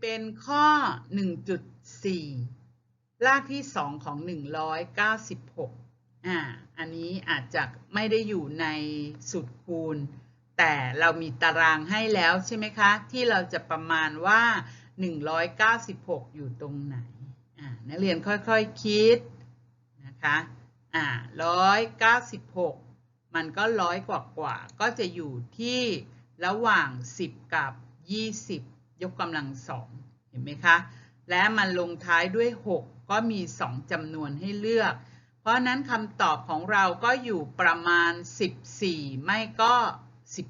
เป็นข้อ 1.4 รากที่ 2 ของ 196 อ่า อันนี้อาจจะไม่ได้อยู่ในสูตรคูณ แต่เรามีตารางให้แล้วใช่ไหมคะ ที่เราจะประมาณว่า 196 อยู่ตรงไหน อ่า นักเรียนค่อยๆคคิดนะคะ อ่า 196 มันก็ร้อยกว่ากว่า ก็จะอยู่ที่ระหว่าง 10 กับ 20 ยกกำลังสองเห็นไหมคะ และมันลงท้ายด้วย 6 ก็มี 2จำนวนให้เลือก เพราะนั้นคำตอบของเราก็อยู่ประมาณ 14 ไม่ก็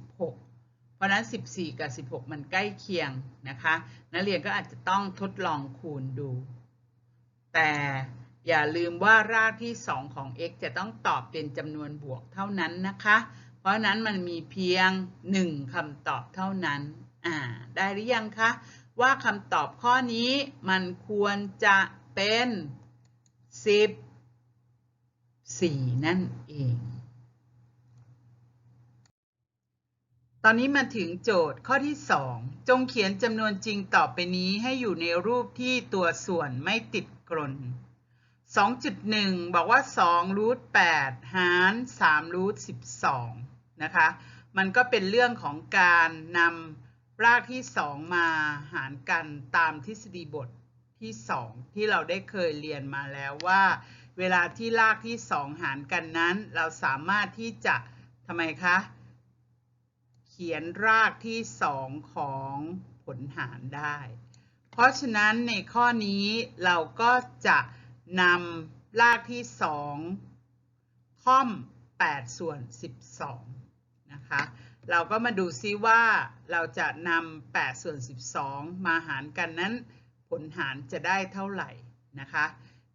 16 เพราะนั้น 14 กับ 16 มันใกล้เคียงนะคะ นักเรียนก็อาจจะต้องทดลองคูณดู แต่อย่าลืมว่ารากที่ 2 ของ x จะต้องตอบเป็นจำนวนบวกเท่านั้นนะคะ เพราะนั้นมันมีเพียง 1คำตอบเท่านั้น อ่าได้หรือยังคะว่าคำตอบข้อนี้มันควรจะเป็น 14 นั่นเอง ตอนนี้มาถึงโจทย์ข้อที่ 2 จงเขียนจำนวนจริงต่อไปนี้ให้อยู่ในรูปที่ตัวส่วนไม่ติดกลน2.1 บอกว่า 2 รูท8หาร3รูท12 นะคะ มันก็เป็นเรื่องของการนำ รากที่ 2 มาหารกันตามทฤษฎีบทที่ 2 ที่เราได้เคยเรียนมาแล้วว่า เวลาที่รากที่ 2 หารกันนั้น เราสามารถที่จะทำไมคะ เขียนรากที่ 2 ของผลหารได้ เพราะฉะนั้นในข้อนี้เราก็จะนำรากที่ 2 ค่อม 8 ส่วน 12 นะคะ เราก็มาดูซิว่าเราจะนำ8ส่วน 12 มาหารกันนั้น ผลหารจะได้เท่าไหร่นะคะ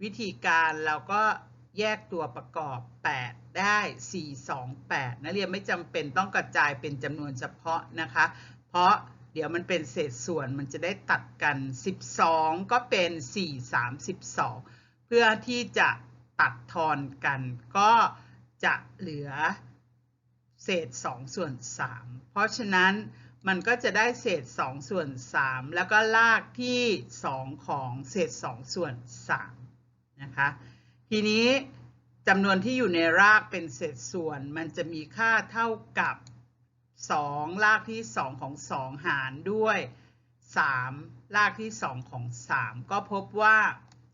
วิธีการเราก็แยกตัวประกอบ 8 ได้ 4 2 8นักเรียนไม่จำเป็นต้องกระจายเป็นจำนวนเฉพาะนะคะ เพราะเดี๋ยวมันเป็นเศษส่วนมันจะได้ตัดกัน 12 ก็เป็น 4 3 12 เพื่อที่จะตัดทอนกันก็จะเหลือ เศษ2ส่วน3เพราะฉะนั้นมันก็จะได้เศษ2ส่วน3แล้วก็ลากที่ 2 ของเศษ2ส่วน3นะคะทีนี้จำนวนที่อยู่ในรากเป็นเศษส่วน มันจะมีค่าเท่ากับ 2 ลากที่ 2 ของ 2 หารด้วย 3 ลากที่ 2 ของ 3 ก็พบว่า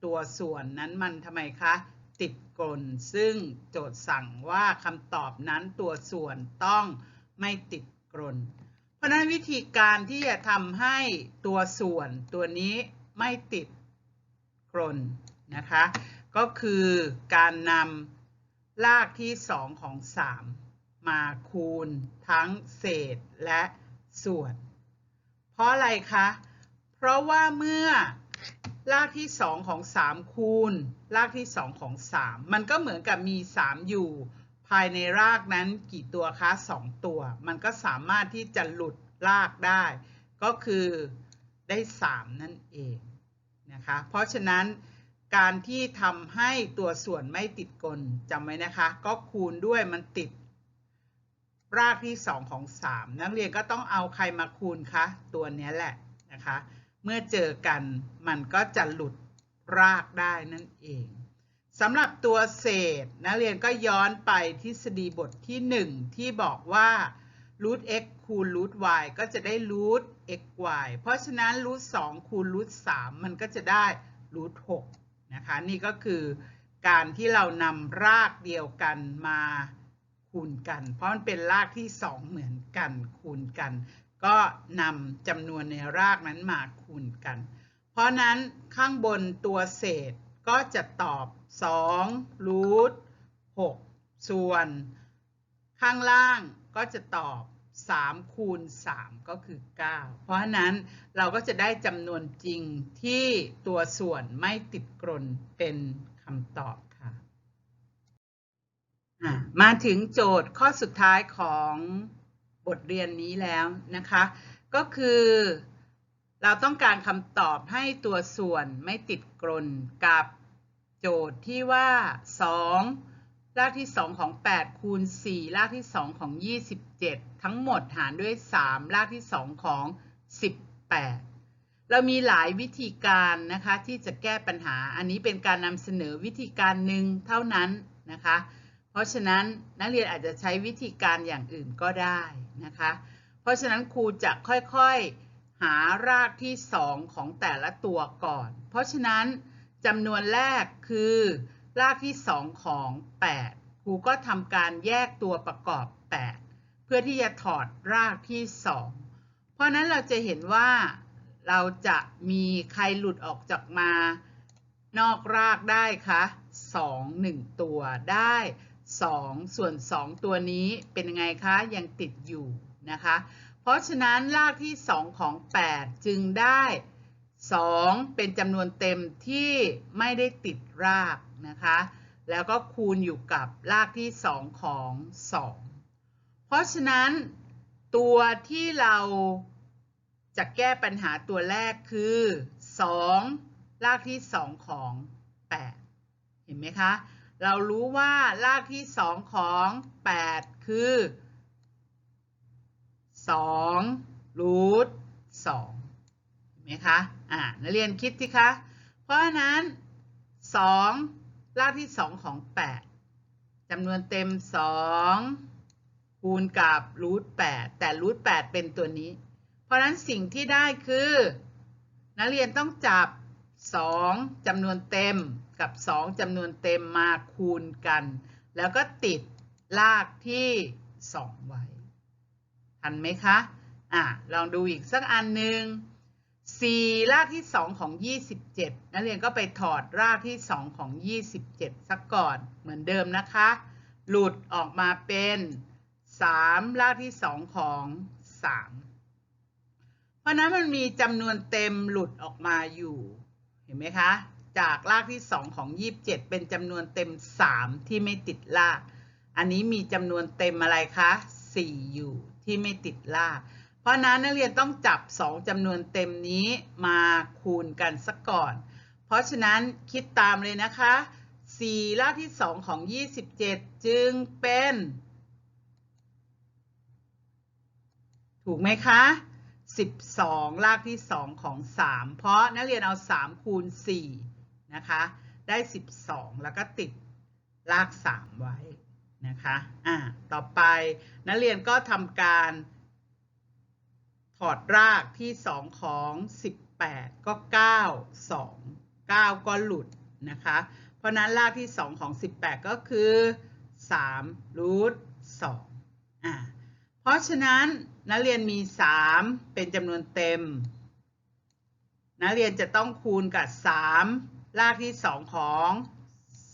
ตัวส่วนนั้นมันทำไมคะ ติด กล ซึ่งโจทย์สั่งว่าคำตอบนั้นตัวส่วนต้องไม่ติดกลน เพราะนั้นวิธีการที่จะทำให้ตัวส่วนตัวนี้ไม่ติดกลนะคะ ก็คือการนำรากที่ 2 ของ 3 มาคูณทั้งเศษและส่วน เพราะอะไรคะ เพราะว่าเมื่อ รากที่ 2 ของ 3 คูณ รากที่ 2 ของ 3 มันก็เหมือนกับมี 3 อยู่ ภายในรากนั้นกี่ตัวคะ 2 ตัว มันก็สามารถที่จะหลุดรากได้ ก็คือได้ 3 นั่นเองนะคะ เพราะฉะนั้นการที่ทำให้ตัวส่วนไม่ติดกลจำไว้นะคะ ก็คูณด้วยมันติด รากที่ 2 ของ 3 นักเรียนก็ต้องเอาใครมาคูณคะ ตัวนี้แหละนะคะ เมื่อเจอกันมันก็จะหลุดรากได้นั่นเองสำหรับตัวเศษนักเรียนก็ย้อนไปทฤษฎีบทที่ 1 ที่บอกว่ารูท x คูณรูท y ก็จะได้รูท x y เพราะฉะนั้นรูท2คูณรูท3มันก็จะได้รูท6นะคะ นี่ก็คือการที่เรานำรากเดียวกันมาคูณกัน เพราะมันเป็นรากที่ 2 เหมือนกันคูณกัน ก็นำจำนวนในรากนั้นมาคูณกัน เพราะนั้นข้างบนตัวเศษก็จะตอบ2รูท6ส่วน ข้างล่างก็จะตอบ3คูณ3ก็คือ 9 เพราะฉะนั้นเราก็จะได้จำนวนจริงที่ตัวส่วนไม่ติดกลนเป็นคำตอบค่ะ มาถึงโจทย์ข้อสุดท้ายของ บทเรียนนี้แล้วนะคะ ก็คือ เราต้องการคำตอบให้ตัวส่วนไม่ติดกลนกับโจทย์ที่ว่า 2 รากที่ 2 ของ 8 คูณ 4 รากที่ 2 ของ 27 ทั้งหมดหารด้วย 3 รากที่ 2 ของ 18 เรามีหลายวิธีการนะคะที่จะแก้ปัญหา อันนี้เป็นการนำเสนอวิธีการหนึ่งเท่านั้นนะคะ เพราะฉะนั้นนักเรียนอาจจะใช้วิธีการอย่างอื่นก็ได้ นะคะ เพราะฉะนั้นครูจะค่อยๆหารากที่ 2 ของแต่ละตัวก่อน เพราะฉะนั้นจำนวนแรกคือ รากที่ 2 ของ 8 ครูก็ทำการแยกตัวประกอบ 8 เพื่อที่จะถอดรากที่ 2 เพราะนั้นเราจะเห็นว่าเราจะมีใครหลุดออกจากมา นอกรากได้คะ2 1 ตัวได้ 2 ส่วน 2 ตัวนี้เป็นยังไงคะยังติดอยู่นะคะ เพราะฉะนั้นรากที่ 2 ของ 8 จึงได้ 2 เป็นจำนวนเต็มที่ไม่ได้ติดรากนะคะ แล้วก็คูณอยู่กับรากที่ 2 ของ 2 เพราะฉะนั้นตัวที่เราจะแก้ปัญหาตัวแรกคือ 2 รากที่ 2 ของ 8 เห็นไหมคะ เรารู้ว่ารากที่2ของ 8 คือ2รูท2เห็นไหมคะ อ่า นักเรียนคิดสิคะ เพราะฉะนั้น 2 รากที่ 2 ของ 8จำนวนเต็ม 2 คูณกับรูท8แต่รูท8เป็นตัวนี้ เพราะฉะนั้นสิ่งที่ได้คือ นักเรียนต้องจับ 2จำนวนเต็ม กับ 2จำนวนเต็มมาคูณกัน แล้วก็ติดลากที่ 2 ไว้ ทันไหมคะ อะ ลองดูอีกสักอันหนึ่ง4รากที่ 2 ของ 27 นักเรียนก็ไปถอดรากที่ 2 ของ 27สักก่อนเหมือนเดิมนะคะ หลุดออกมาเป็น 3 รากที่ 2 ของ 3 เพราะนั้นมันมีจำนวนเต็มหลุดออกมาอยู่ เห็นไหมคะ จากรากที่ 2 ของ 27 เป็นจำนวนเต็ม 3 ที่ไม่ติดราก อันนี้มีจำนวนเต็มอะไรคะ 4 อยู่ที่ไม่ติดราก เพราะนั้นนักเรียนต้องจับ 2จำนวนเต็มนี้มาคูณกันสักก่อน เพราะฉะนั้นคิดตามเลยนะคะ 4 รากที่ 2 ของ 27 จึงเป็น ถูกไหมคะ12 รากที่ 2 ของ 3 เพราะนักเรียนเอา 3 คูณ 4 นะคะ ได้ 12 แล้วก็ติดราก 3 ไว้นะคะอ่าต่อไปนักเรียนก็ทำการถอดรากที่ 2 ของ 18 ก็ 9 2 9 ก็หลุดนะคะ เพราะนั้นรากที่ 2 ของ 18 ก็คือ3รูท2อ่าเพราะฉะนั้นนักเรียนมี 3 เป็นจำนวนเต็มนักเรียนจะต้องคูณกับ 3 รากที่2ของ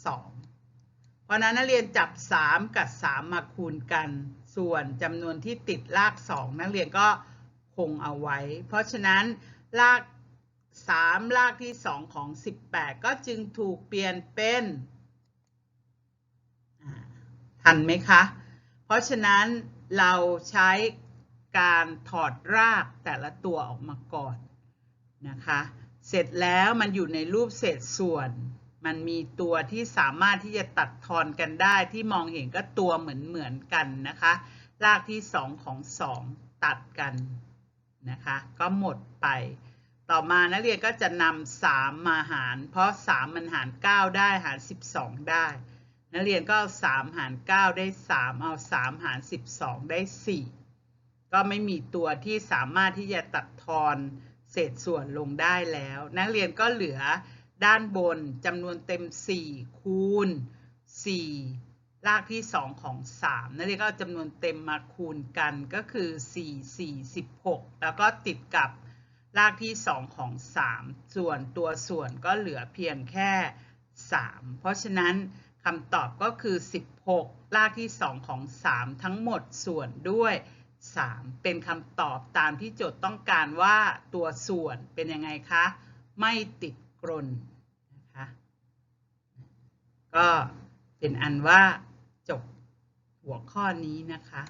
2เพราะนั้นนักเรียนจับ3กับ3มาคูณกัน ส่วนจำนวนที่ติดราก2นักเรียนก็คงเอาไว้ เพราะฉะนั้นราก3รากที่2ของ18ก็จึงถูกเปลี่ยนเป็นทันไหมคะ เพราะฉะนั้นเราใช้การถอดรากแต่ละตัวออกมาก่อนนะคะ เสร็จแล้วมันอยู่ในรูปเศษส่วน มันมีตัวที่สามารถที่จะตัดทอนกันได้ที่มองเห็นก็ตัวเหมือนเหมือนกันนะคะรากที่ 2 ของ 2 ตัดกันนะคะ ก็หมดไป ต่อมานักเรียนก็จะนำ3มาหาร เพราะ 3 มันหาร 9 ได้หาร 12 ได้นักเรียนก็เอา3หาร 9 ได้ 3 เอา 3 หาร 12 ได้ 4 ก็ไม่มีตัวที่สามารถที่จะตัดทอน เศษส่วนลงได้แล้ว นักเรียนก็เหลือด้านบนจำนวนเต็ม 4 คูณ4รากที่ 2 ของ 3 นักเรียนก็จำนวนเต็มมาคูณกันก็คือ 4 4 16 แล้วก็ติดกับรากที่ 2 ของ 3 ส่วนตัวส่วนก็เหลือเพียงแค่ 3 เพราะฉะนั้นคำตอบก็คือ 16รากที่ 2 ของ 3 ทั้งหมดส่วนด้วย 3 เป็นคำตอบตามที่โจทย์ต้องการว่าตัวส่วนเป็นยังไงคะ ไม่ติดกรนนะคะก็เป็นอันว่าจบหัวข้อนี้นะคะ